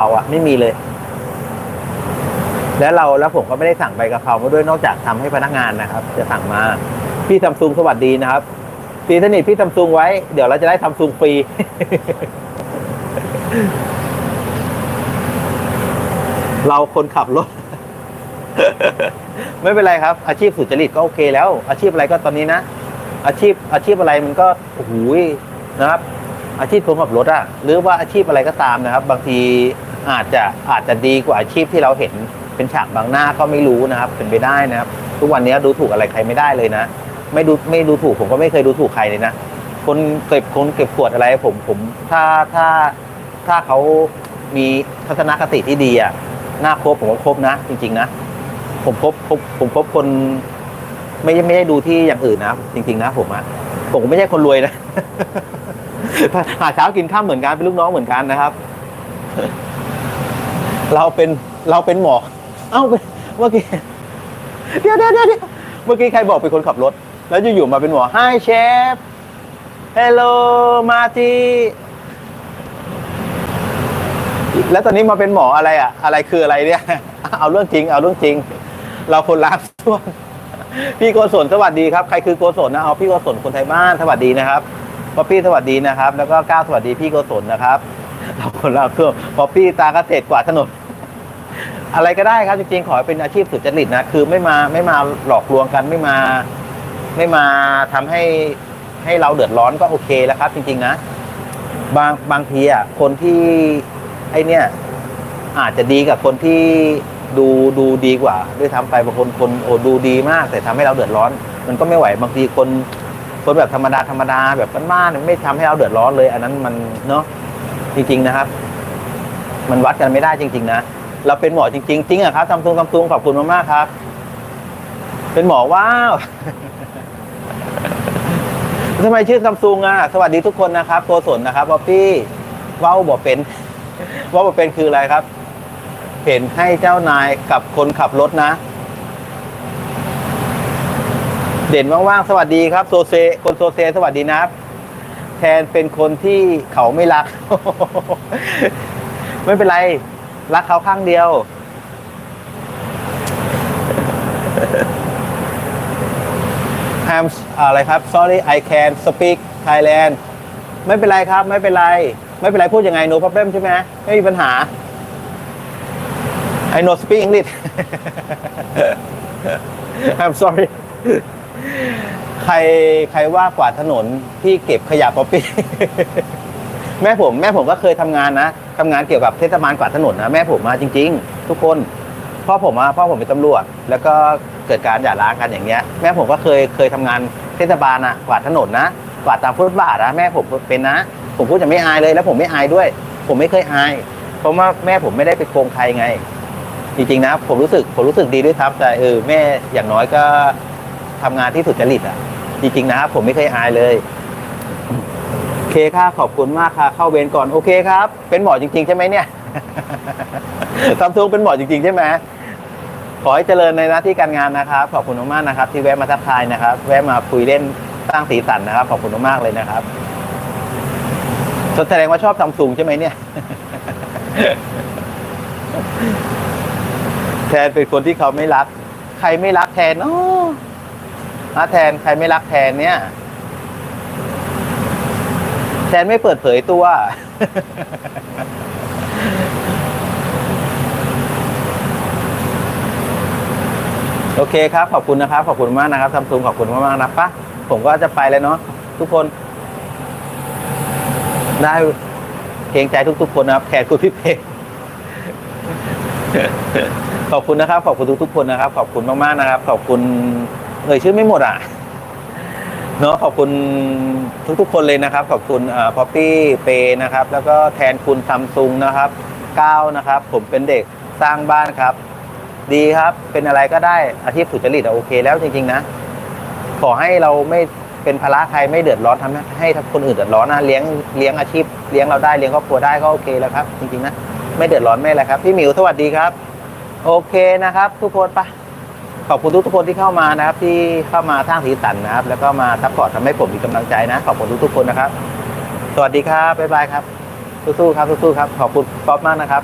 เอาอะไม่มีเลย แล้วเราแล้วผมก็ไม่ได้สั่งใบกะเพรามาด้วยนอกจากทำให้พนักงานนะครับ จะสั่งมา พี่ซัมซุงสวัสดีนะครับตีสนิทพี่ซัมซุงไว้ เดี๋ยวเราจะได้ซัมซุงฟรีเราคนขับรถ ไม่เป็นไรครับ อาชีพสุจริตก็โอเคแล้ว อาชีพอะไรก็ตอนนี้นะอาชีพอาชีพอะไรมันก็โอ้โหนะครับ อาชีพคนขับรถอะหรือว่าอาชีพอะไรก็ตามนะครับ บางที อาจจะอาจจะดีกว่าอาชีพที่เราเห็นเป็นฉากบางหน้าก็ไม่รู้นะครับเป็นไปได้นะครับ ทุกวันนี้ดูถูกอะไรใครไม่ได้เลยนะ ไม่ดูไม่ดูถูกผมก็ไม่เคยดูถูกใครเลยนะคนเก็บคนเก็บขวดอะไรผมผมถ้าถ้าถ้าเขามีทัศนคติที่ดีอะหน้าครบผมก็ครบนะ จริง ๆ นะ ผมครบคบผมครบคน ไม่ไม่ได้ดูที่อย่างอื่นนะจริง ๆ นะผมอะผมไม่ใช่คนรวยนะหาเช้ากินข้ามเหมือนกันเป็นลูกน้องเหมือนกันนะครับ เราเป็นเราเป็นหมอ เอ้าเมื่อกี้เดี๋ยวเดี๋ยวเดี๋ยวเมื่อกี้ใครบอกเป็นคนขับรถ แล้วอยู่ๆมาเป็นหมอ Hi chef Hello Marty แล้วตอนนี้มาเป็นหมออะไรอะ อะไรคืออะไรเนี่ย เอาเรื่องจริง เอาเรื่องจริง เราคนรักช่วงพี่โกศลสวัสดีครับ ใครคือโกศลนะเอาพี่โกศลคนไทยบ้านสวัสดีนะครับพอพี่สวัสดีนะครับ แล้วก็ก้าวสวัสดีพี่โกศลนะครับเราคนรักช่วงพอพี่ตาเกษกวาดถนน อะไรก็ได้ครับจริงๆขอให้เป็นอาชีพสุจริตนะคือไม่มาไม่มาหลอกลวงกันไม่มา ไม่มาทำให้ให้เราเดือดร้อนก็โอเคแล้วครับ จริง ๆ นะ บางบางทีอะคนที่ไอเนี่ยอาจจะดีกับคนที่ดูดูดีกว่า ด้วยทำไปบางคนคนโอ้ดูดีมาก แต่ทำให้เราเดือดร้อน มันก็ไม่ไหวบางทีคนคนแบบธรรมดาธรรมดาแบบบ้านๆไม่ทำให้เราเดือดร้อนเลย อันนั้นมันเนาะจริง ๆนะครับ มันวัดกันไม่ได้จริง ๆ นะ เราเป็นหมอจริงๆจริงอะครับซัมซุงซัมซุงขอบคุณมากๆครับ เป็นหมอว้าวทำไมชื่อซัมซุงอะสวัสดีทุกคนนะครับโกศลนะครับบอพี่ว้าวบอกเป็นว้าวบอกเป็นคืออะไรครับ เห็นให้เจ้านายกับคนขับรถนะ เด่นว่างๆสวัสดีครับโซเซคนโซเซสวัสดีนะครับ แทนเป็นคนที่เขาไม่รัก ไม่เป็นไร รักเขาข้างเดียว I'm อะไรครับ sorry I can speak Thailand ไม่เป็นไรครับ ไม่เป็นไร ไม่เป็นไรพูดยังไง no problem ใช่ไหมไม่มีปัญหา I know speak English I'm sorry ใครใครว่ากวาดถนนที่เก็บขยะป๊อปปี้ แม่ผมแม่ผมก็เคยทำงานนะทำงานเกี่ยวกับเทศบาลกวาดถนนนะแม่ผมมาจริง ๆ ทุกคนพ่อผมอะพ่อผมเป็นตำรวจ แล้วก็เกิดการหย่าร้างกันอย่างเงี้ย แม่ผมก็เคยเคยทำงานเทศบาลอะกวาดถนนนะกวาดตามฟุตบาทนะแม่ผมเป็นนะ ผมพูดจะไม่อายเลยแล้วผมไม่อายด้วย ผมไม่เคยอาย เพราะว่าแม่ผมไม่ได้ไปโกงใครไง จริงๆนะผมรู้สึกผมรู้สึกดีด้วยครับแต่เออแม่อย่างน้อยก็ทำงานที่สุจริตอะ จริงๆนะครับผมไม่เคยอายเลย เคค่ะขอบคุณมากค่ะ เข้าเวรก่อนโอเคครับ เป็นหมอจริง ๆ ใช่ไหมเนี่ยซัมซุงเป็นหมอจริง ๆ ใช่ไหมขอให้เจริญในหน้าที่การงานนะครับ ขอบคุณมากนะครับ ที่แวะมาทักทายนะครับ แวะมาคุยเล่นสร้างสีสันนะครับ ขอบคุณมากเลยนะครับแสดงว่าชอบซัมซุงใช่ไหมเนี่ยแทนเป็นคนที่เขาไม่รัก ใครไม่รักแทนเนาะแทนใครไม่รักแทนเนี่ย แทนไม่เปิดเผยตัว โอเคครับ ขอบคุณนะครับ ขอบคุณมากนะครับซัมซุงขอบคุณมากๆนะปะผมก็จะไปแล้วเนาะทุกคน ได้เกรงใจทุก ๆ คนนะครับแขกคุณพี่เพงขอบคุณนะครับ ขอบคุณทุกๆคนนะครับ ขอบคุณมากๆนะครับ ขอบคุณเอ่ยชื่อไม่หมดอะ เนาะขอบคุณทุกๆคนเลยนะครับ ขอบคุณพอปปี้เปนะครับ แล้วก็แทนคุณซัมซุงนะครับก้าวนะครับ ผมเป็นเด็กสร้างบ้านครับ ดีครับเป็นอะไรก็ได้อาชีพสุจริตอะโอเค แล้วจริง ๆ นะ ขอให้เราไม่เป็นภาระใครไม่เดือดร้อนทำให้ให้คนอื่นเดือดร้อนนะเลี้ยงเลี้ยงอาชีพเลี้ยงเราได้เลี้ยงครอบครัวได้ก็โอเคแล้วครับ จริงๆนะไม่เดือดร้อนไม่อะไรครับพี่หมิวสวัสดีครับ โอเคนะครับ ทุกคนปะ ขอบคุณทุกทุกคนที่เข้ามานะครับ ที่เข้ามาสร้างสีสันนะครับ แล้วก็มาซัพพอร์ตทำให้ผมมีกำลังใจนะ ขอบคุณทุกทุกคนนะครับ สวัสดีครับบ๊ายบายครับสู้ๆครับสู้ๆครับ ขอบคุณป๊อปมากนะครับ